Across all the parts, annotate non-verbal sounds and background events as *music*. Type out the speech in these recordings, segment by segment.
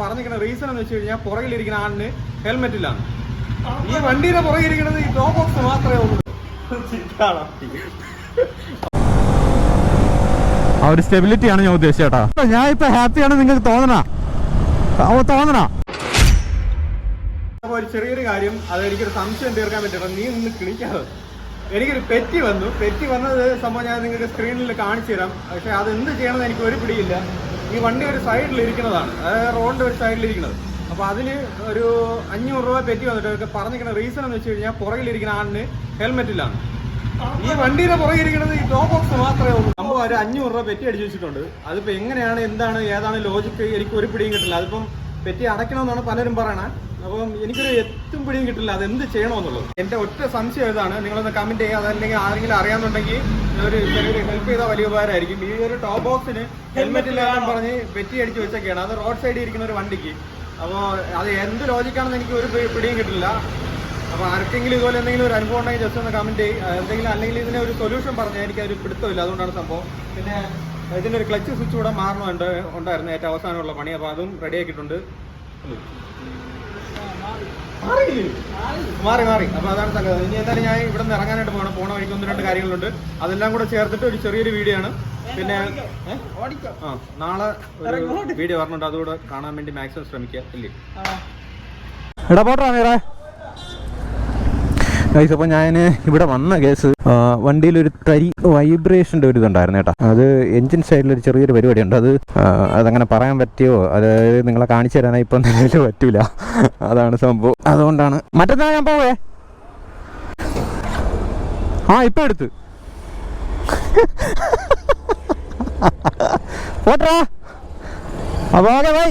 പറഞ്ഞിരിക്കുന്ന റീസൺ എന്ന് വെച്ച് കഴിഞ്ഞാൽ പുറകിലിരിക്കുന്ന ആണിന് ഹെൽമെറ്റ് ഇല്ലാണ് ഈ വണ്ടിയുടെ പുറകിലിരിക്കുന്നത് ഈ ടോപ്പ് ബോക്സ് മാത്രമേ ഉള്ളൂ. ആ ഒരു സ്റ്റെബിലിറ്റി ആണ് ഞാൻ ഉദ്ദേശിച്ചത് കേട്ടോ. ഞാൻ ഇപ്പൊ ഹാപ്പിയാണ് നിങ്ങൾക്ക് തോന്നണോ. തോന്നണ. അപ്പൊ ഒരു ചെറിയൊരു കാര്യം അത് എനിക്കൊരു സംശയം തീർക്കാൻ പറ്റണം നീ നിന്ന് കിളിക്കാതെ. എനിക്കൊരു പെറ്റി വന്നു. പെറ്റി വന്നത് സംഭവം ഞാൻ നിങ്ങൾക്ക് സ്ക്രീനിൽ കാണിച്ചു തരാം. പക്ഷെ അത് എന്ത് ചെയ്യണമെന്ന് എനിക്ക് ഒരു പിടിയില്ല. ഈ വണ്ടി ഒരു സൈഡിൽ ഇരിക്കുന്നതാണ്. അതായത് റോഡിന്റെ ഒരു സൈഡിൽ ഇരിക്കുന്നത്. അപ്പൊ അതിന് ഒരു അഞ്ഞൂറ് രൂപ തെറ്റി വന്നിട്ട് പറഞ്ഞിരിക്കുന്ന റീസൺ എന്ന് വെച്ച് കഴിഞ്ഞാൽ പുറകിലിരിക്കുന്ന ആളിന് ഹെൽമെറ്റിലാണ് ഈ വണ്ടിയുടെ പുറകിരിക്കുന്നത് ഈ ടോപ്പ് ബോക്സ് മാത്രമേ ഉള്ളൂ. നമ്മൾ ഒരു അഞ്ഞൂറ് രൂപ പെറ്റി അടിച്ചു വെച്ചിട്ടുണ്ട്. അതിപ്പോ എങ്ങനെയാണ് എന്താണ് ഏതാണ് ലോജിക്ക് എനിക്ക് ഒരു പിടിയും കിട്ടില്ല. അതിപ്പം പെറ്റി അടയ്ക്കണമെന്നാണ് പലരും പറയണത് അപ്പം എനിക്കൊരു എത്തും പിടിയും കിട്ടില്ല. അത് എന്ത് ചെയ്യണമെന്നുള്ളത്? എന്റെ ഒറ്റ സംശയം ഏതാണ് നിങ്ങളൊന്ന് കമന്റ് ചെയ്യുക. അതല്ലെങ്കിൽ ആരെങ്കിലും അറിയാന്നുണ്ടെങ്കിൽ ഒരു ചെറിയൊരു ഹെൽപ്പ് ചെയ്താൽ വലിയ ഉപകാരമായിരിക്കും. ഈ ഒരു ടോപ്പ് ബോക്സിന് ഹെൽമെറ്റ് ഇല്ലാന്ന് പറഞ്ഞ് പെറ്റി അടിച്ച് വെച്ചൊക്കെയാണ്. അത് റോഡ് സൈഡിൽ ഇരിക്കുന്ന ഒരു വണ്ടിക്ക്. അപ്പോൾ അത് എന്ത് ലോജിക്കാണെന്ന് എനിക്ക് ഒരു പിടിയും കിട്ടില്ല. അപ്പോൾ ആർക്കെങ്കിലും ഇതുപോലെ എന്തെങ്കിലും ഒരു അനുഭവം ഉണ്ടെങ്കിൽ ജസ്റ്റ് ഒന്ന് കമന്റ് ചെയ്യും. എന്തെങ്കിലും അല്ലെങ്കിൽ ഇതിന് ഒരു സൊല്യൂഷൻ പറഞ്ഞാൽ എനിക്ക് അതിൽ പിടുത്തമില്ല. അതുകൊണ്ടാണ് സംഭവം. പിന്നെ ഇതിന്റെ ഒരു ക്ലച്ച് സ്വിച്ച് കൂടെ മാറണമുണ്ട് ഉണ്ടായിരുന്നു ഏറ്റവും അവസാനമുള്ള പണി. അപ്പോൾ അതും റെഡി ആക്കിയിട്ടുണ്ട്. മാറിയില്ലേ? മാറി മാറി. അപ്പൊ അതാണ് സംഗതി. ഇനി എന്തായാലും ഞാൻ ഇവിടെ നിന്ന് ഇറങ്ങാനായിട്ട് പോകണം. പോണ വഴിക്ക് ഒന്ന് രണ്ട് കാര്യങ്ങളുണ്ട്. അതെല്ലാം കൂടെ ചേർത്തിട്ട് ഒരു ചെറിയൊരു വീഡിയോ ആണ്. പിന്നെ? ആ നാളെ ഒരു വീഡിയോ പറഞ്ഞിട്ടുണ്ട് അതുകൂടെ കാണാൻ വേണ്ടി മാക്സിമം ശ്രമിക്കുക. ഇല്ലേ? പോട്ടാ മീറേ. ഗൈസ് അപ്പോൾ ഞാൻ ഇവിടെ വന്ന കേസ് വണ്ടിയിൽ ഒരു തരി വൈബ്രേഷന്റെ ഒരു ഇതുണ്ടായിരുന്നു കേട്ടോ. അത് എൻജിൻ സൈഡിൽ ഒരു ചെറിയൊരു പരിപാടിയുണ്ട്. അത് ആ, അതങ്ങനെ പറയാൻ പറ്റിയോ? അതായത് നിങ്ങളെ കാണിച്ചു തരാനായി ഇപ്പം നിലവിൽ പറ്റൂല. അതാണ് സംഭവം. അതുകൊണ്ടാണ്. മറ്റന്നാ ഞാൻ പോവേ. ആ ഇപ്പം എടുത്ത്. പോട്ടാ അപ്പോൾ ഓക്കെ ബൈ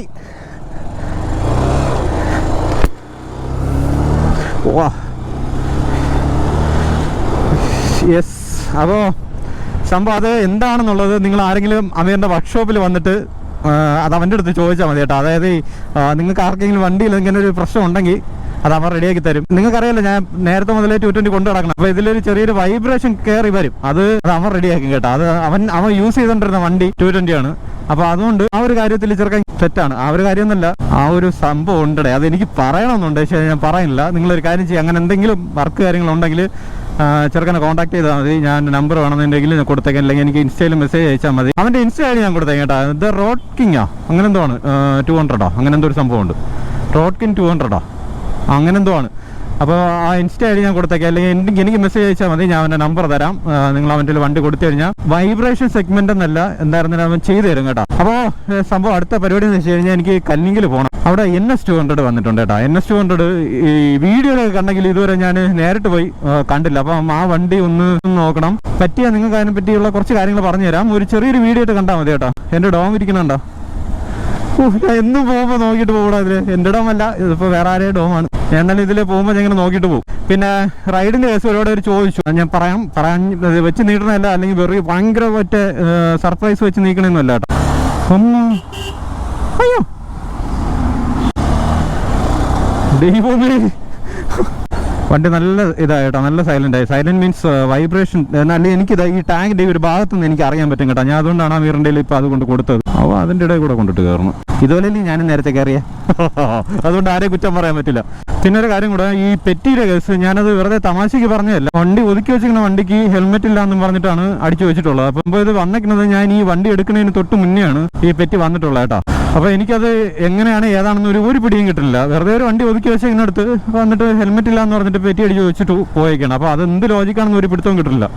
യെസ് അപ്പോൾ സംഭവം അത് എന്താണെന്നുള്ളത് നിങ്ങൾ ആരെങ്കിലും അമീറിന്റെ വർക്ക്ഷോപ്പിൽ വന്നിട്ട് അത് അവന്റെ അടുത്ത് ചോദിച്ചാൽ മതി കേട്ടോ. അതായത് നിങ്ങൾക്ക് ആർക്കെങ്കിലും വണ്ടിയിൽ ഇങ്ങനെ ഒരു പ്രശ്നം ഉണ്ടെങ്കിൽ അത് അവർ റെഡിയാക്കി തരും. നിങ്ങൾക്കറിയാലോ ഞാൻ നേരത്തെ മുതലേ ടു ട്വന്റി കൊണ്ടു നടക്കണം. അപ്പോൾ ഇതിലൊരു ചെറിയൊരു വൈബ്രേഷൻ കയറി വരും. അത് അത് അവൻ റെഡിയാക്കും കേട്ടോ. അത് അവൻ അവൻ യൂസ് ചെയ്തുകൊണ്ടിരുന്ന വണ്ടി ടു ട്വന്റി ആണ്. അപ്പോൾ അതുകൊണ്ട് ആ ഒരു കാര്യത്തിൽ ചെറുക്കാൻ സെറ്റാണ് ആ ഒരു കാര്യമൊന്നുമല്ല. ആ ഒരു സംഭവം ഉണ്ടേ അത് എനിക്ക് പറയണമെന്നുണ്ട്. പക്ഷേ ഞാൻ പറയുന്നില്ല. നിങ്ങളൊരു കാര്യം ചെയ്യുക അങ്ങനെ എന്തെങ്കിലും വർക്ക് കാര്യങ്ങളുണ്ടെങ്കിൽ ചെറുക്കനെ കോൺടാക്ട് ചെയ്താൽ മതി. ഞാൻ നമ്പർ വേണമെന്നുണ്ടെങ്കിൽ കൊടുത്തേക്കാം. അല്ലെങ്കിൽ എനിക്ക് ഇൻസ്റ്റയിൽ മെസ്സേജ് അയച്ചാൽ മതി. അവന്റെ ഇൻസ്റ്റ ഐ ഡി ഞാൻ കൊടുത്തേക്കാം കേട്ടോ. ഇത് റോഡ് കിങ്ങാ അങ്ങനെന്തോ ആണ്. ടു ഹൺഡ്രഡോ അങ്ങനെന്തോ ഒരു സംഭവമുണ്ട്. റോഡ് കിങ് ടു ഹൺഡ്രഡോ അങ്ങനെന്തോ ആണ്. അപ്പോൾ ആ ഇൻസ്റ്റ ഐ ഞാൻ കൊടുത്തേക്കാം. അല്ലെങ്കിൽ എനിക്ക് എനിക്ക് മെസ്സേജ് അയച്ചാൽ മതി. ഞാൻ അവന്റെ നമ്പർ തരാം. നിങ്ങൾ അവന്റെ വണ്ടി കൊടുത്തു കഴിഞ്ഞാൽ വൈബ്രേഷൻ സെഗ്മെന്റ് എന്നല്ല എന്തായിരുന്നാലും അവൻ ചെയ്തു തരും കേട്ടോ. അപ്പോൾ സംഭവം അടുത്ത പരിപാടി എന്ന് വെച്ച് കഴിഞ്ഞാൽ എനിക്ക് കല്ലിങ്കിൽ പോകണം അവിടെ എൻ എസ് ടു ഹൺഡ്രഡ് വന്നിട്ടുണ്ട് കേട്ടോ. എൻ എസ് ടു ഹൺഡ്രഡ് ഈ വീഡിയോയിലൊക്കെ കണ്ടെങ്കിൽ ഇതുവരെ ഞാൻ നേരിട്ട് പോയി കണ്ടില്ല. അപ്പം ആ വണ്ടി ഒന്ന് നോക്കണം. പറ്റിയ നിങ്ങൾക്ക് അതിനെ പറ്റിയുള്ള കുറച്ച് കാര്യങ്ങൾ പറഞ്ഞുതരാം. ഒരു ചെറിയൊരു വീഡിയോ ആയിട്ട് കണ്ടാൽ മതി കേട്ടോ. എന്റെ ഡോം ഇരിക്കുന്നുണ്ടോ? എന്നും പോകുമ്പോൾ നോക്കിയിട്ട് പോകൂടാ ഇതിൽ. എന്റെ ഡോമല്ല ഇതിപ്പോ വേറെ ആരെയും ഡോമാണ്. എന്നാലും ഇതിൽ പോകുമ്പോൾ ഞാൻ ഇങ്ങനെ നോക്കിയിട്ട് പോകും. പിന്നെ റൈഡിന്റെ കേസ് ഒരുപാട് പേര് ചോദിച്ചു. ഞാൻ പറയാം പറയാൻ വെച്ച് നീട്ടണമല്ല അല്ലെങ്കിൽ വെറുതെ ഭയങ്കര മറ്റേ സർപ്രൈസ് വെച്ച് നീക്കണമെന്നല്ല കേട്ടോ. അയ്യോ. വണ്ടി നല്ല ഇതായിട്ടോ നല്ല സൈലന്റ് ആയി. സൈലന്റ് മീൻസ് വൈബ്രേഷൻ എന്നാൽ എനിക്ക് ഈ ടാങ്കിന്റെ ഒരു ഭാഗത്തുനിന്ന് എനിക്ക് അറിയാൻ പറ്റും കേട്ടോ. ഞാൻ അതുകൊണ്ടാണ് ആ വീറിന്റെ ഇപ്പൊ അതുകൊണ്ട് കൊടുത്തത്. അവ അതിന്റെ ഇടയിൽ കൂടെ കൊണ്ടിട്ട് കയറണം. ഇതുപോലെ ഞാൻ നേരത്തെ കയറിയ? *laughs* അതുകൊണ്ട് ആരെയും കുറ്റം പറയാൻ പറ്റില്ല. പിന്നെ ഒരു കാര്യം കൂടെ ഈ പെറ്റിയുടെ കേസ് ഞാനത് വെറുതെ തമാശക്ക് പറഞ്ഞതല്ല. വണ്ടി ഒതുക്കി വെച്ചിരിക്കുന്ന വണ്ടിക്ക് ഹെൽമെറ്റ് ഇല്ല എന്നും പറഞ്ഞിട്ടാണ് അടിച്ചു വെച്ചിട്ടുള്ളത്. അപ്പം ഇത് വന്നിരിക്കുന്നത് ഞാൻ ഈ വണ്ടി എടുക്കുന്നതിന് തൊട്ട് മുന്നെയാണ് ഈ പെറ്റി വന്നിട്ടുള്ളത് കേട്ടോ. അപ്പൊ എനിക്കത് എങ്ങനെയാണ് ഏതാണെന്ന് ഒരു ഒരു പിടിയും കിട്ടില്ല വെറുതെ ഒരു വണ്ടി ഒതുക്കി വെച്ചതിനടുത്ത് വന്നിട്ട് ഹെൽമെറ്റ് ഇല്ല എന്ന് പറഞ്ഞിട്ട് പെറ്റി അടിച്ച് വെച്ചിട്ട് പോയേക്കാണ്. അപ്പൊ അത് എന്ത് ലോജിക്കാണെന്ന് ഒരു പിടുത്തവും കിട്ടില്ല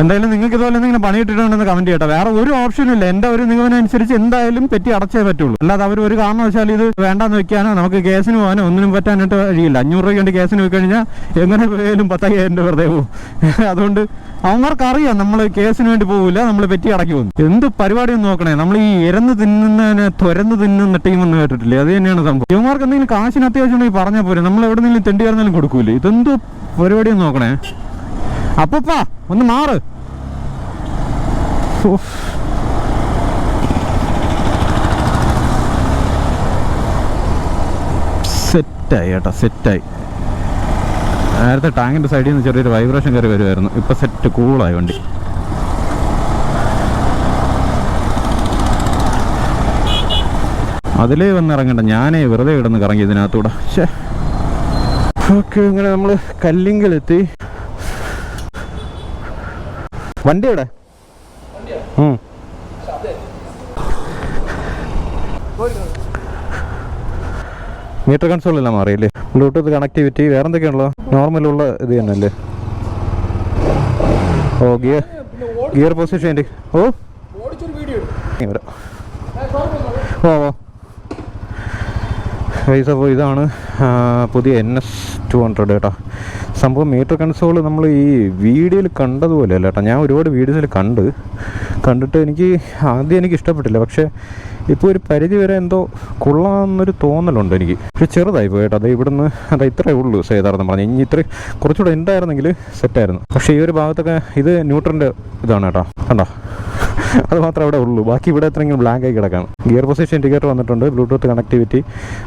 എന്തായാലും നിങ്ങൾക്ക് ഇതുപോലെ എന്തെങ്കിലും പണി ഇട്ടിട്ടുണ്ടെന്ന് കമന്റ് ചെയ്യട്ടെ. വേറെ ഒരു ഓപ്ഷനും ഇല്ല. എന്റെ ഒരു നിഗമനനുസരിച്ച് എന്തായാലും പെറ്റി അടച്ചേ പറ്റുള്ളൂ. അല്ലാതെ അവർ ഒരു കാരണവശാൽ ഇത് വേണ്ടാന്ന് വെക്കാനോ നമുക്ക് കേസിന് പോകാനോ ഒന്നിനും പറ്റാനായിട്ട് കഴിയില്ല. അഞ്ഞൂറ് രൂപ വേണ്ടി കേസിന് പോയി കഴിഞ്ഞാൽ എങ്ങനെ പോയാലും പത്തയ്യായിരം രൂപ വെറുതെ പോകും. *laughs* അതുകൊണ്ട് അവന്മാർക്ക് അറിയാം നമ്മൾ കേസിന് വേണ്ടി പോകില്ല നമ്മൾ പെറ്റി അടക്കി പോകും. എന്ത് പരിപാടിയും നോക്കണേ. നമ്മൾ ഈ ഇരന്ന് തിന്നുന്നതിനെ തുരന്ന് തിന്നുന്ന ടീം എന്ന് കേട്ടിട്ടില്ലേ? അത് തന്നെയാണ് സംഭവം. ഇവന്മാർക്ക് എന്തെങ്കിലും കാശിന് അത്യാവശ്യം ഉണ്ടെങ്കിൽ പറഞ്ഞാൽ പോരെ. നമ്മൾ എവിടെ നിന്നെങ്കിലും തെണ്ടി പറഞ്ഞാലും കൊടുക്കൂലേ? ഇതെന്തോ പരിപാടിയും നോക്കണേ. അപ്പപ്പാ ഒന്ന് മാറ്. സെറ്റായി കേട്ടോ സെറ്റായി. നേരത്തെ ടാങ്കിന്റെ സൈഡിൽ നിന്ന് ചെറിയൊരു വൈബ്രേഷൻ കയറി വരുമായിരുന്നു ഇപ്പൊ സെറ്റ് കൂളായി വണ്ടി. അതിലേ വന്ന് ഇറങ്ങണ്ട. ഞാനേ വെറുതെ കിടന്ന് കറങ്ങി ഇതിനകത്തൂടെ. ഓക്കെ ഇങ്ങനെ നമ്മൾ കല്ലിങ്കലെത്തി. വണ്ടി എവിടെ. മീറ്റർ കൺസോൾ എല്ലാം മാറിയില്ലേ? ബ്ലൂടൂത്ത് കണക്ടിവിറ്റി വേറെ എന്തൊക്കെയാണല്ലോ നോർമലുള്ള ഇത് തന്നെയല്ലേ? ഓ ഗിയർ ഗിയർ പൊസിഷൻ ഓ. ഓ ഓ ഇതാണ് പുതിയ എൻ എസ് ടു ഹൺഡ്രഡ് കേട്ടോ. സംഭവം മീറ്റർ കൺസോൾ നമ്മൾ ഈ വീഡിയോയിൽ കണ്ടതുപോലെ അല്ല കേട്ടോ. ഞാൻ ഒരുപാട് വീഡിയോസിൽ കണ്ട് കണ്ടിട്ട് എനിക്ക് ആദ്യം എനിക്ക് ഇഷ്ടപ്പെട്ടില്ല. പക്ഷേ ഇപ്പോൾ ഒരു പരിധി വരെ എന്തോ കൊള്ളാമെന്നൊരു തോന്നലുണ്ട് എനിക്ക്. പക്ഷെ ചെറുതായി പോയി കേട്ടോ. അത് ഇവിടുന്ന് അത് ഇത്രയേ ഉള്ളൂ സേതാർന്ന് പറഞ്ഞു. ഇനി ഇത്ര കുറച്ചുകൂടെ ഉണ്ടായിരുന്നെങ്കിൽ സെറ്റായിരുന്നു പക്ഷേ ഈ ഒരു ഭാഗത്തൊക്കെ ഇത് ന്യൂട്രന്റെ ഇതാണ് കേട്ടോ. കണ്ടോ? *laughs* അത് മാത്രമേ അവിടെ ഉള്ളൂ. ബാക്കി ഇവിടെ എത്രയെങ്കിലും ബ്ലാങ്ക് ആയി കിടക്കാണ്. ഗിയർ പൊസിഷൻ ഇൻഡിക്കേറ്റർ വന്നിട്ടുണ്ട് ബ്ലൂടൂത്ത് കണക്ടിവിറ്റി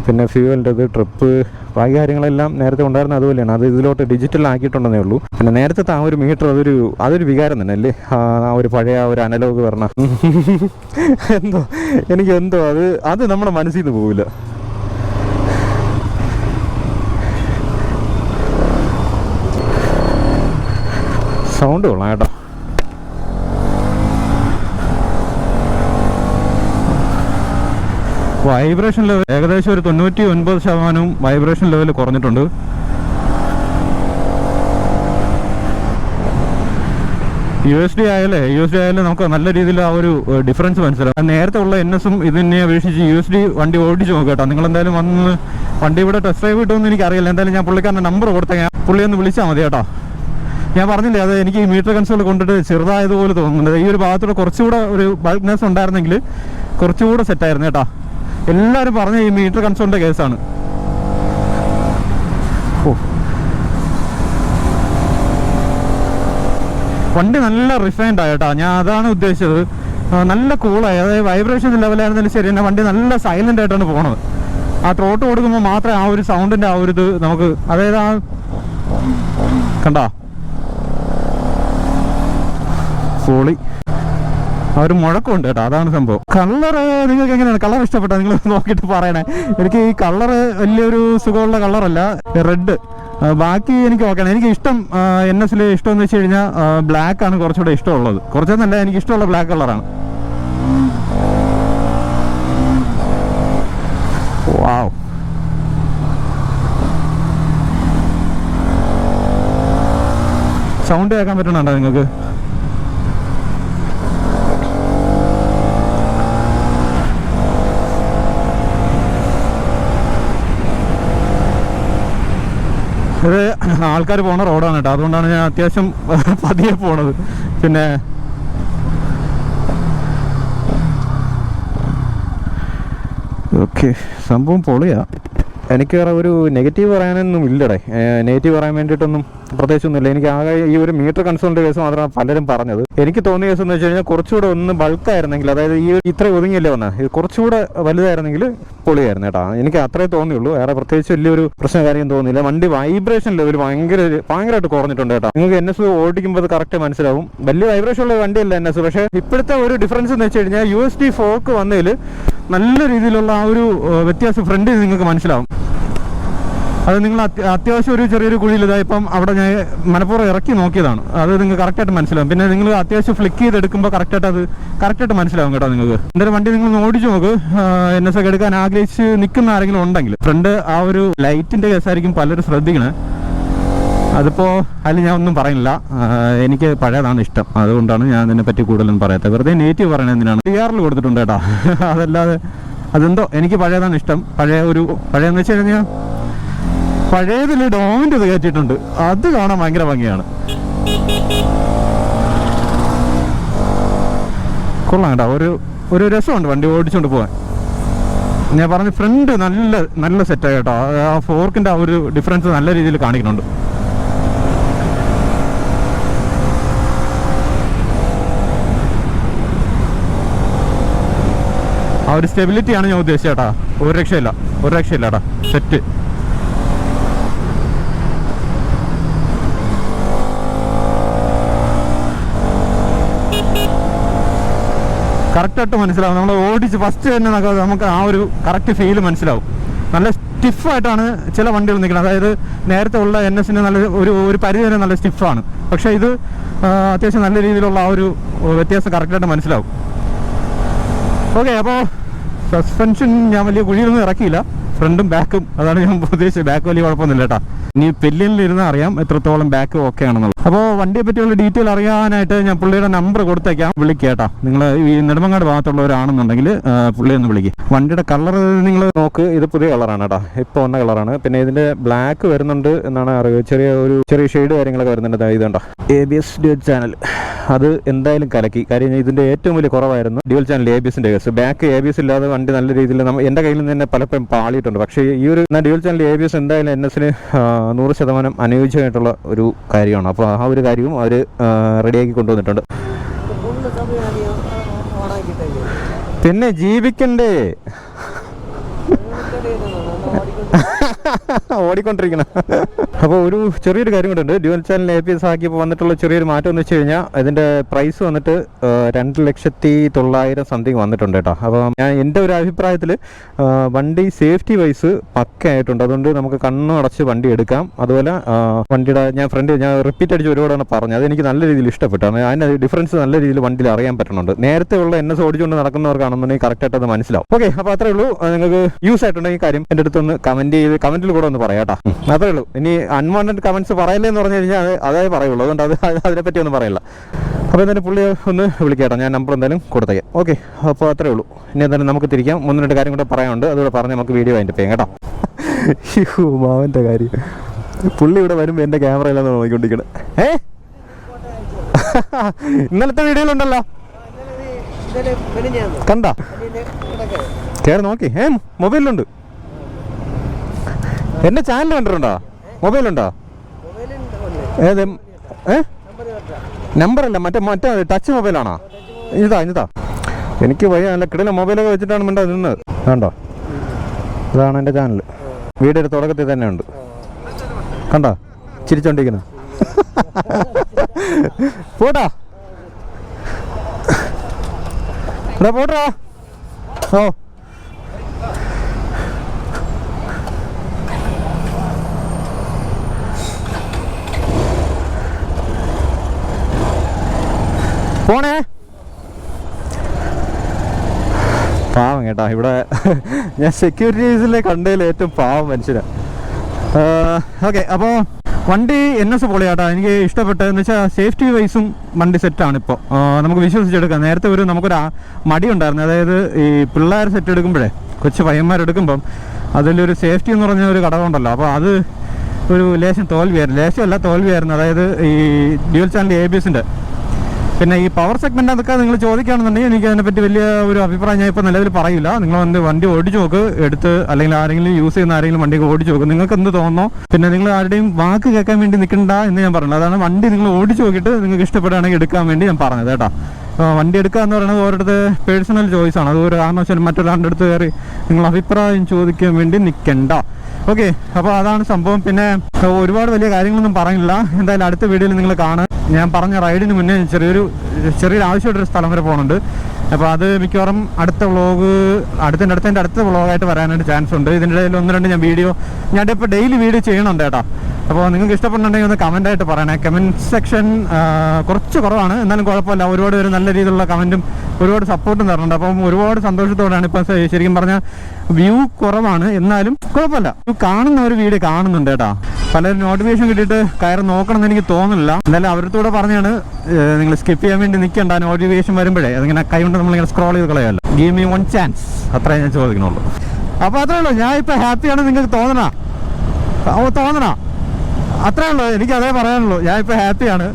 പിന്നെ ഫ്യൂവലിന്റെ ട്രിപ്പ് ബാക്കി കാര്യങ്ങളെല്ലാം നേരത്തെ ഉണ്ടായിരുന്ന അതുപോലെയാണ്. അത് ഇതിലോട്ട് ഡിജിറ്റൽ ആക്കിയിട്ടുണ്ടെന്നേ ഉള്ളൂ. പിന്നെ നേരത്തെ ആ ഒരു മീറ്റർ അതൊരു അതൊരു വികാരം തന്നെ അല്ലേ? ആ ആ ഒരു പഴയ ഒരു അനലോഗ് പറഞ്ഞ. *laughs* എന്തോ എനിക്ക് എന്തോ അത് അത് നമ്മുടെ മനസ്സിൽ നിന്ന് പോവില്ല. സൗണ്ട് കൊള്ളാം കേട്ടോ. വൈബ്രേഷൻ ലെവൽ ഏകദേശം ഒരു തൊണ്ണൂറ്റി ഒൻപത് ശതമാനവും വൈബ്രേഷൻ ലെവൽ കുറഞ്ഞിട്ടുണ്ട്. യു എസ് ഡി ആയാലേ യു എസ് ഡി ആയാലും നമുക്ക് നല്ല രീതിയിൽ ആ ഒരു ഡിഫറൻസ് മനസ്സിലാവും. നേരത്തെ ഉള്ള എൻ എസും ഇതിനെ അപേക്ഷിച്ച് യു എസ് ഡി വണ്ടി ഓടിച്ചു നോക്കുക കേട്ടോ. നിങ്ങൾ എന്തായാലും വന്ന് വണ്ടി ഇവിടെ ടെസ്റ്റ് ഡ്രൈവ് കിട്ടുമെന്ന് എനിക്കറിയില്ല. എന്തായാലും ഞാൻ പുള്ളിക്കാരന്റെ നമ്പർ കൊടുത്ത. ഞാൻ പുള്ളി ഒന്ന് വിളിച്ചാൽ മതി കേട്ടോ. ഞാൻ പറഞ്ഞില്ലേ അത് എനിക്ക് ഈ മീറ്റർ കൺസോൾ കൊണ്ടിട്ട് ചെറുതായതുപോലെ തോന്നുന്നുണ്ട്. ഈ ഒരു ഭാഗത്തൂടെ കുറച്ചുകൂടെ ഒരു ബൾക്ക്നെസ് ഉണ്ടായിരുന്നെങ്കിൽ കുറച്ചുകൂടെ സെറ്റായിരുന്നു കേട്ടോ. എല്ലാവരും പറഞ്ഞ ഈ മീറ്റർ കൺസോളിന്റെ കേസാണ്. ഓ. വണ്ടി നല്ല റിഫൈൻഡ് ആയിട്ടാ ഞാൻ അതാണ് ഉദ്ദേശിച്ചത്. നല്ല കൂളായി അതായത് വൈബ്രേഷൻ ലെവലായിരുന്നാലും ശരി തന്നെ വണ്ടി നല്ല സൈലന്റ് ആയിട്ടാണ് പോണത്. ആ ത്രോട്ട് കൊടുക്കുമ്പോൾ മാത്രമേ ആ ഒരു സൗണ്ടിന്റെ ആ ഒരു ഇത് നമുക്ക് അതായത് ആ ഫോളി ഒരു മുഴക്കമുണ്ട് കേട്ടോ അതാണ് സംഭവം. കളർ നിങ്ങൾക്ക് എങ്ങനെയാണ്? കളർ ഇഷ്ടപ്പെട്ടോ നിങ്ങൾ *laughs* നോക്കിയിട്ട് പറയണേ. എനിക്ക് ഈ കളർ വലിയൊരു സുഖമുള്ള കളറല്ല റെഡ് ബാക്കി എനിക്ക് ഓക്കെയാണ് എനിക്ക് ഇഷ്ടം എൻ എസിൽ ഇഷ്ടം എന്ന് വെച്ച് കഴിഞ്ഞാൽ ബ്ലാക്ക് ആണ് കുറച്ചുകൂടെ ഇഷ്ടമുള്ളത്. കുറച്ചൊന്നല്ല എനിക്ക് ഇഷ്ടമുള്ള ബ്ലാക്ക് കളറാണ്. വാവ് സൗണ്ട് കേൾക്കാൻ പറ്റണുണ്ടോ നിങ്ങൾക്ക്? ഇത് ആൾക്കാർ പോണ റോഡാണ് കേട്ടോ. അതുകൊണ്ടാണ് ഞാൻ അത്യാവശ്യം പതിയെ പോണത്. പിന്നെ ഓക്കെ സംഭവം പൊളിയാ. എനിക്ക് വേറെ ഒരു നെഗറ്റീവ് പറയാനൊന്നും ഇല്ലടേ. നെഗറ്റീവ് പറയാൻ വേണ്ടിയിട്ടൊന്നും പ്രത്യേകിച്ചൊന്നുമില്ല. എനിക്ക് ആകെ ഈ ഒരു മീറ്റർ കൺസോളിന്റെ കേസ് മാത്രമാണ് പലരും പറഞ്ഞത്. എനിക്ക് തോന്നിയ കേസ് എന്ന് വെച്ച് കഴിഞ്ഞാൽ കുറച്ചുകൂടെ ഒന്ന് ബൾക്കായിരുന്നെങ്കിൽ അതായത് ഈ ഇത്ര ഒതുങ്ങിയല്ലേ വന്നത് ഇത് കുറച്ചുകൂടെ വലുതായിരുന്നെങ്കിൽ പൊളിയായിരുന്നു കേട്ടോ. എനിക്ക് അത്രേ തോന്നിയുള്ളൂ. വേറെ പ്രത്യേകിച്ച് വലിയൊരു പ്രശ്നം കാര്യം തോന്നിയില്ല. വണ്ടി വൈബ്രേഷൻ ലെവൽ ഭയങ്കര ഭയങ്കരമായിട്ട് കുറഞ്ഞിട്ടുണ്ട് കേട്ടോ. നിങ്ങൾക്ക് എൻ എസ് ഓടിക്കുമ്പോൾ അത് കറക്റ്റ് മനസ്സിലാവും. വലിയ വൈബ്രേഷൻ ഉള്ള വണ്ടിയല്ല എൻ എസ് പക്ഷേ ഇപ്പോഴത്തെ ഒരു ഡിഫറൻസ് എന്ന് വെച്ച് കഴിഞ്ഞാൽ യു എസ് ഡി ഫോക്ക് വന്നതിൽ നല്ല രീതിയിലുള്ള ആ ഒരു വ്യത്യാസം ഫ്രണ്ടിൽ നിങ്ങൾക്ക് മനസ്സിലാവും. അത് നിങ്ങൾ അത്യ- അത്യാവശ്യം ഒരു ചെറിയൊരു കുഴിയിൽ ഇതാ ഇപ്പം അവിടെ ഞാൻ മനഃപൂർവം ഇറക്കി നോക്കിയതാണ്. അത് നിങ്ങൾക്ക് കറക്റ്റായിട്ട് മനസ്സിലാവും. പിന്നെ നിങ്ങൾ അത്യാവശ്യം ഫ്ലിക്ക് ചെയ്തെടുക്കുമ്പോൾ കറക്റ്റായിട്ട് അത് കറക്റ്റായിട്ട് മനസ്സിലാവും കേട്ടോ നിങ്ങൾക്ക്. എന്തായാലും വണ്ടി നിങ്ങൾ ഓടിച്ചു നോക്ക്. എൻ എസ് ഒക്കെ എടുക്കാൻ ആഗ്രഹിച്ച് നിൽക്കുന്ന ആരെങ്കിലും ഉണ്ടെങ്കിൽ. ഫ്രണ്ട് ആ ഒരു ലൈറ്റിന്റെ കേസായിരിക്കും പലരും ശ്രദ്ധിക്കണേ. അതിപ്പോൾ അതിൽ ഞാൻ ഒന്നും പറയുന്നില്ല. എനിക്ക് പഴയതാണ് ഇഷ്ടം. അതുകൊണ്ടാണ് ഞാൻ അതിനെപ്പറ്റി പറ്റി കൂടുതലൊന്നും പറയാത്തത്. വെറുതെ നേറ്റീവ് പറയണത് എന്തിനാണ്? ഡി ആറിൽ കൊടുത്തിട്ടുണ്ട് കേട്ടോ. *laughs* അതല്ലാതെ അതെന്തോ എനിക്ക് പഴയതാണ് ഇഷ്ടം. പഴയ ഒരു പഴയെന്ന് വെച്ച് കഴിഞ്ഞാൽ പഴയതിൽ ഡോമിന്റെ ഇത് കയറ്റിയിട്ടുണ്ട്. അത് കാണാൻ ഭയങ്കര ഭംഗിയാണ്. കൊള്ളാം കേട്ടോ. ഒരു ഒരു രസമുണ്ട് വണ്ടി ഓടിച്ചുകൊണ്ട് പോകാൻ ഞാൻ പറഞ്ഞ ഫ്രണ്ട് നല്ല നല്ല സെറ്റായി കേട്ടോ. ആ- ആ ഫോർക്കിന്റെ ആ ഒരു ഡിഫറൻസ് നല്ല രീതിയിൽ കാണിക്കുന്നുണ്ട്. ആ ഒരു സ്റ്റെബിലിറ്റിയാണ് ഞാൻ ഉദ്ദേശിച്ചേട്ടാ ഒരു രക്ഷയില്ല. ഒരു രക്ഷയില്ല ഏട്ടാ സെറ്റ് കറക്റ്റായിട്ട് മനസ്സിലാവും. നമ്മൾ ഓടിച്ച് ഫസ്റ്റ് തന്നെ നമുക്ക് ആ ഒരു കറക്റ്റ് ഫീൽ മനസ്സിലാവും. നല്ല സ്റ്റിഫായിട്ടാണ് ചില വണ്ടികൾ നിൽക്കുന്നത്. അതായത് നേരത്തെ ഉള്ള എൻ എസിന് നല്ല ഒരു ഒരു പരിധി വരെ നല്ല സ്റ്റിഫാണ് പക്ഷേ ഇത് അത്യാവശ്യം നല്ല രീതിയിലുള്ള ആ ഒരു വ്യത്യാസം കറക്റ്റായിട്ട് മനസ്സിലാവും. ഓക്കെ അപ്പോൾ സസ്പെൻഷൻ ഞാൻ വലിയ കുഴിയിലൊന്നും ഇറക്കിയില്ല. ഫ്രണ്ടും ബാക്കും. അതാണ് ഞാൻ ഉദ്ദേശിച്ചത്. ബാക്ക് വലിയ കുഴപ്പമൊന്നുമില്ല കേട്ടോ. ഇനി പെല്ലിനിലിരുന്ന് അറിയാം എത്രത്തോളം ബാക്ക് ഓക്കെ ആണെന്നുള്ളത്. അപ്പോൾ വണ്ടിയെ പറ്റിയുള്ള ഡീറ്റെയിൽ അറിയാനായിട്ട് ഞാൻ പുള്ളിയുടെ നമ്പർ കൊടുത്തേക്കാം. വിളിക്കുക കേട്ടോ. നിങ്ങൾ ഈ നെടുമങ്ങാട് ഭാഗത്തുള്ളവരാണെന്നുണ്ടെങ്കിൽ പുള്ളി ഒന്ന് വിളിക്കുക വണ്ടിയുടെ കളർ നിങ്ങൾ നോക്ക്. ഇത് പുതിയ കളറാണ് കേട്ടോ. ഇപ്പോൾ വന്ന കളറാണ് പിന്നെ ഇതിന്റെ ബ്ലാക്ക് വരുന്നുണ്ട് എന്നാണ് അറിയുക ചെറിയ ഒരു ചെറിയ ഷെയ്ഡ് കാര്യങ്ങളൊക്കെ വരുന്നുണ്ട്. കണ്ടോ A B S dual channel അത് എന്തായാലും കലക്കി. കാര്യം ഇതിന്റെ ഏറ്റവും വലിയ കുറവായിരുന്നു. ഡ്യുവൽ ചാനൽ എ ബി എസിന്റെ case. Back A B S ഇല്ലാതെ വണ്ടി നല്ല രീതിയിൽ എന്റെ കയ്യിൽ നിന്ന് തന്നെ പലപ്പോഴും പാളിയിട്ടുണ്ട്. പക്ഷേ ഈ ഒരു dual channel A B S എന്തായാലും എൻ എസിന് നൂറ് ശതമാനം അനുയോജ്യമായിട്ടുള്ള ഒരു കാര്യമാണ്. അപ്പോൾ ആ ഒരു കാര്യവും അവർ റെഡിയാക്കി കൊണ്ടുവന്നിട്ടുണ്ട്. പിന്നെ ജീവിക്കണ്ടേ? ഓടിക്കൊണ്ടിരിക്കണം *laughs* അപ്പോൾ ഒരു ചെറിയൊരു കാര്യം കൂടെ ഉണ്ട്. Dual channel A P S ആക്കിയപ്പോൾ വന്നിട്ടുള്ള ചെറിയൊരു മാറ്റം എന്ന് വെച്ച് കഴിഞ്ഞാൽ ഇതിന്റെ പ്രൈസ് വന്നിട്ട് രണ്ട് ലക്ഷത്തി തൊള്ളായിരം സംതിങ് വന്നിട്ടുണ്ട് കേട്ടോ. അപ്പോൾ ഞാൻ എന്റെ ഒരു അഭിപ്രായത്തിൽ വണ്ടി സേഫ്റ്റി വൈസ് പക്ക ആയിട്ടുണ്ട്. അതുകൊണ്ട് നമുക്ക് കണ്ണടച്ച് വണ്ടി എടുക്കാം. അതുപോലെ വണ്ടിയുടെ ഞാൻ ഫ്രണ്ട് ഞാൻ റിപ്പീറ്റ് അടിച്ച് ഒരുപാട് പറഞ്ഞത് പറഞ്ഞു. അതെനിക്ക് നല്ല രീതിയിൽ ഇഷ്ടപ്പെട്ടു. അതിന്റെ ഡിഫറൻസ് നല്ല രീതിയിൽ വണ്ടിയിൽ അറിയാൻ പറ്റുന്നുണ്ട്. നേരത്തെ ഉള്ള എസ് ഓടിച്ചുകൊണ്ട് നടക്കുന്നവർക്കാണെന്നുണ്ടെങ്കിൽ കറക്റ്റായിട്ട് അത് മനസ്സിലാവും. ഓക്കെ അപ്പോൾ അത്രേ ഉള്ളൂ. നിങ്ങൾക്ക് യൂസ് ആയിട്ടുണ്ടെങ്കിൽ കാര്യം എന്റെ അടുത്തൊന്ന് കമന്റ് ചെയ്ത് കമന്റിൽ കൂടെ ഒന്ന് പറയാം കേട്ടോ. അത്രേ ഉള്ളൂ. ഇനി അൺവാണ്ടഡ് കമൻസ് പറയല്ലേന്ന് പറഞ്ഞു കഴിഞ്ഞാൽ അത് പറയുള്ളൂ. അതുകൊണ്ട് അത് അത് അതിനെപ്പറ്റി ഒന്നും പറയില്ല. അപ്പോൾ എന്തായാലും പുള്ളി ഒന്ന് വിളിക്കേട്ടോ. ഞാൻ നമ്പർ എന്തായാലും കൊടുത്തേക്കാം. ഓക്കെ. അപ്പോൾ അത്രേ ഉള്ളൂ. ഇനി എന്തായാലും നമുക്ക് തിരിക്കാം. ഒന്ന് രണ്ട് കാര്യം കൂടെ പറയാനുണ്ട്. അതുകൂടെ പറഞ്ഞ് നമുക്ക് വീഡിയോ അതിന്റെ ചെയ്യാം കേട്ടോ. യ്യോ, മാവന്റെ കാര്യം. പുള്ളി ഇവിടെ വരുമ്പോൾ എന്റെ ക്യാമറയിലാണ് നോക്കിക്കൊണ്ടിരിക്കണത് ഏ? ഇന്നലത്തെ വീഡിയോയിലുണ്ടല്ലോ. കണ്ട? കയറി നോക്കി. ഏ മൊബൈലിലുണ്ട്. എന്റെ ചാനൽ കണ്ടിട്ടുണ്ടോ? മൊബൈലുണ്ടോ? ഉണ്ടോ ഏത്? ഏ? നമ്പറല്ല മറ്റേ മറ്റേ ടച്ച് മൊബൈലാണോ? ഇതാ ഇതാ. എനിക്ക് വയ്യ നല്ല കിടല മൊബൈലൊക്കെ വെച്ചിട്ടാണ് മിണ്ട നിന്നത്. കണ്ടോ? ഇതാണ് എന്റെ ചാനൽ വീടിന്റെ തുടക്കത്തിൽ തന്നെ ഉണ്ട്. കണ്ടോ? ചിരിച്ചോണ്ടിരിക്കുന്നു. പോട്ടാ. എടാ പോട്ടാ. ഓ. പോണേ? പാവം കേട്ടോ ഇവിടെ ഞാൻ സെക്യൂരിറ്റീസിലെ കണ്ടതിൽ ഏറ്റവും പാവം മനുഷ്യനാ. ഓക്കെ അപ്പോൾ വണ്ടി എൻ എസ് പൊളിയാട്ടോ എനിക്ക് ഇഷ്ടപ്പെട്ടത് എന്ന് വെച്ചാൽ സേഫ്റ്റി വൈസും വണ്ടി സെറ്റാണ് ഇപ്പോൾ നമുക്ക് വിശ്വസിച്ചെടുക്കാം. നേരത്തെ ഒരു നമുക്കൊരു മടി ഉണ്ടായിരുന്നു. അതായത് ഈ പിള്ളേർ സെറ്റ് എടുക്കുമ്പോഴേ കൊച്ചു പയ്യന്മാരെടുക്കുമ്പം അതിലൊരു സേഫ്റ്റി എന്ന് പറഞ്ഞ ഒരു ഘടകമുണ്ടല്ലോ അപ്പോൾ അത് ഒരു ലേശം തോൽവിയായിരുന്നു. ലേശമല്ല തോൽവിയായിരുന്നു. അതായത് ഈ ഡ്യൂൽ ചാനൽ എ ബി എസിന്റെ പിന്നെ ഈ പവർ സെഗ്മെന്റ് അതൊക്കെ നിങ്ങൾ ചോദിക്കുകയാണെന്നുണ്ടെങ്കിൽ എനിക്ക് അതിനെപ്പറ്റി വലിയ ഒരു അഭിപ്രായം ഞാൻ ഇപ്പോൾ നിലവിൽ പറയില്ല. നിങ്ങൾ വന്ന് വണ്ടി ഓടിച്ചു നോക്ക് എടുത്ത് അല്ലെങ്കിൽ ആരെങ്കിലും യൂസ് ചെയ്യുന്ന ആരെങ്കിലും വണ്ടി ഓടിച്ചു നോക്ക്. നിങ്ങൾക്ക് എന്ത് തോന്നുന്നു? പിന്നെ നിങ്ങൾ ആരുടെയും വാക്ക് കേൾക്കാൻ വേണ്ടി നിൽക്കണ്ട എന്ന് ഞാൻ പറഞ്ഞു അതാണ് വണ്ടി നിങ്ങൾ ഓടിച്ചു നോക്കിയിട്ട് നിങ്ങൾക്ക് ഇഷ്ടപ്പെടുകയാണെങ്കിൽ എടുക്കാൻ വേണ്ടി ഞാൻ പറഞ്ഞത് കേട്ടോ. വണ്ടി എടുക്കുക എന്ന് പറയുന്നത് ഓരോരുത്തർ പേഴ്സണൽ ചോയ്സ് ആണ്. അത് ഒരു കാരണവശാലും മറ്റൊരാളുടെ അടുത്ത് കയറി നിങ്ങൾ അഭിപ്രായം ചോദിക്കാൻ വേണ്ടി നിൽക്കണ്ട. ഓക്കെ അപ്പോൾ അതാണ് സംഭവം. പിന്നെ ഒരുപാട് വലിയ കാര്യങ്ങളൊന്നും പറയുന്നില്ല എന്തായാലും അടുത്ത വീഡിയോയിൽ നിങ്ങൾ കാണാൻ ഞാൻ പറഞ്ഞ റൈഡിന് മുന്നേ ചെറിയൊരു ചെറിയൊരു ആവശ്യമായിട്ടൊരു സ്ഥലം വരെ പോകുന്നുണ്ട് അപ്പോൾ അത് മിക്കവാറും അടുത്ത വ്ളോഗ് അടുത്തതിന്റെ അടുത്തതിന്റെ അടുത്ത വ്ളോഗായിട്ട് വരാനായിട്ട് ചാൻസ് ഉണ്ട് ഇതിന്റെ ഇടയിൽ ഒന്ന് രണ്ട് ഞാൻ വീഡിയോ ഞാൻ ഇപ്പോൾ ഡെയിലി വീഡിയോ ചെയ്യണം കേട്ടോ. അപ്പോൾ നിങ്ങൾക്ക് ഇഷ്ടപ്പെടുന്നുണ്ടെങ്കിൽ ഒന്ന് കമന്റ് ആയിട്ട് പറയണേ. കമന്റ് സെക്ഷൻ കുറച്ച് കുറവാണ്. എന്നാലും കുഴപ്പമില്ല. ഒരുപാട് പേര് നല്ല രീതിയിലുള്ള കമന്റും ഒരുപാട് സപ്പോർട്ടും തരുന്നുണ്ട് അപ്പം ഒരുപാട് സന്തോഷത്തോടെയാണ് ഇപ്പം ശരിക്കും പറഞ്ഞാൽ വ്യൂ കുറവാണ്. എന്നാലും കുഴപ്പമില്ല. കാണുന്ന ഒരു വീഡിയോ കാണുന്നുണ്ട് കേട്ടോ. പലരും നോട്ടിഫിക്കേഷൻ കിട്ടിയിട്ട് കയറി നോക്കണം എന്ന് എനിക്ക് തോന്നുന്നില്ല. എന്തായാലും അവരുടെ കൂടെ പറഞ്ഞാണ് നിങ്ങൾ സ്കിപ്പ് ചെയ്യാൻ വേണ്ടി നിൽക്കണ്ട നോട്ടിഫിക്കേഷൻ വരുമ്പോഴേ. അതിങ്ങനെ കൈ കൊണ്ട് നമ്മളിങ്ങനെ സ്ക്രോൾ ചെയ്ത് കളയല്ലോ ഗീവ് മീ വൺ ചാൻസ് അത്രേ ഞാൻ ചോദിക്കണുള്ളൂ. അപ്പോൾ അത്രേ ഉള്ളൂ. ഞാൻ ഇപ്പോൾ ഹാപ്പിയാണ് നിങ്ങൾക്ക് തോന്നണ? തോന്നണ? അത്രേ ഉള്ളൂ എനിക്ക് അതേ പറയാനുള്ളൂ ഞാൻ ഇപ്പൊ ഹാപ്പിയാണ്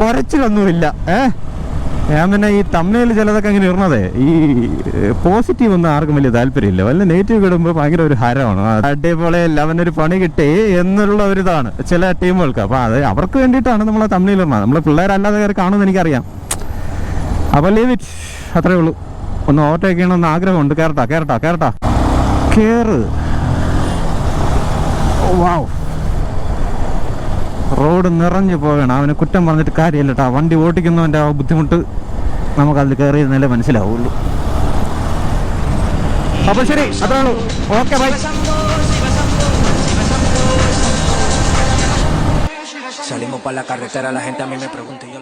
കുരച്ചിലൊന്നുമില്ല. ഏ? ഞാൻ പിന്നെ ഈ തമ്മിൽ ചിലതൊക്കെ അങ്ങനെ ഇടുന്നതേ. ഈ പോസിറ്റീവ് ഒന്നും ആർക്കും വലിയ താല്പര്യമില്ല. വല്ല നെഗറ്റീവ് ഇടുമ്പോൾ ഭയങ്കര ഒരു ഹരമാണ്. അതേപോലെ അവനൊരു പണി കിട്ടി എന്നുള്ള ഒരു ഇതാണ് ചില ടീമുകൾക്ക്. അപ്പോൾ അത് അവർക്ക് വേണ്ടിയിട്ടാണ് നമ്മൾ തമ്മിൽ ഇടുന്നത്. നമ്മളെ പിള്ളേരല്ലാതെ കയറി കാണുമെന്ന് എനിക്കറിയാം. അപ്പോൾ ലീവ് ഇറ്റ് അത്രേ ഉള്ളൂ. ഒന്ന് ഓവർടേക്ക് ചെയ്യണമെന്ന് ആഗ്രഹമുണ്ട്. കയറട്ടാ കയറട്ടാ കയറട്ടാ കേറ്. വാവ് റോഡ് നിറഞ്ഞു പോകണം. അവന് കുറ്റം പറഞ്ഞിട്ട് കാര്യമില്ല കേട്ടോ വണ്ടി ഓടിക്കുന്നവന്റെ ആ ബുദ്ധിമുട്ട് നമുക്കതിൽ കയറി ഇരുന്നാലേ മനസ്സിലാവുള്ളൂ. അപ്പോൾ ശരി അതാണ്. Okay bye. Salimos para la carretera, la gente a mí me pregunta y yo.